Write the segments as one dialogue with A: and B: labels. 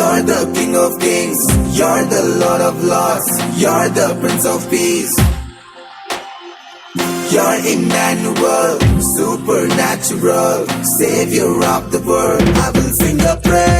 A: You're the King of Kings. You're the Lord of Lords. You're the Prince of Peace. You're Emmanuel, supernatural, Savior of the world. I will sing a praise.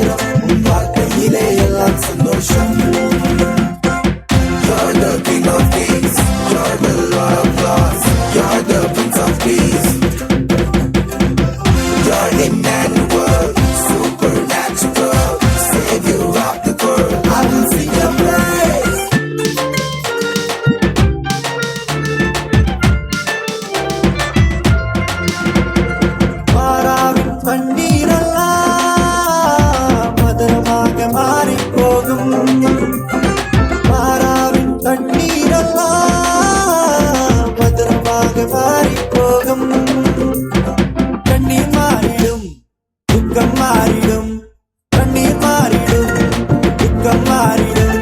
B: மாறிடும். கண்ணீர் மாறிடும். துக்கம் மாறிடும்.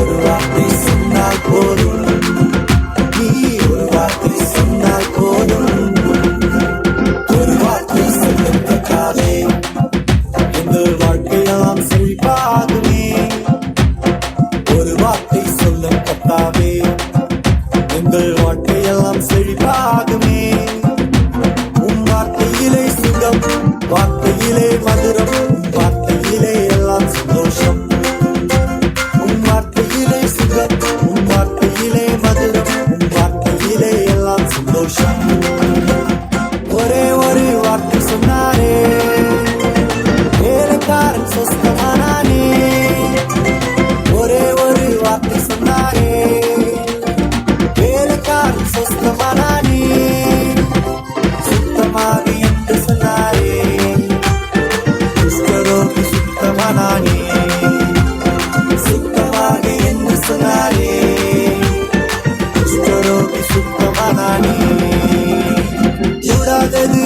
B: ஒரு வார்த்தை சொன்னால் போதும். நீ ஒரு வார்த்தை சொன்னால் போதும். ஒரு வார்த்தை சொல்லும் எங்கள் வாழ்க்கையெல்லாம் செழிப்பாகுமே. ஒரு வார்த்தை சொல்லும் கத்தாவே எங்கள் வாழ்க்கையெல்லாம் செழிப்பாகுமே. கூடாதது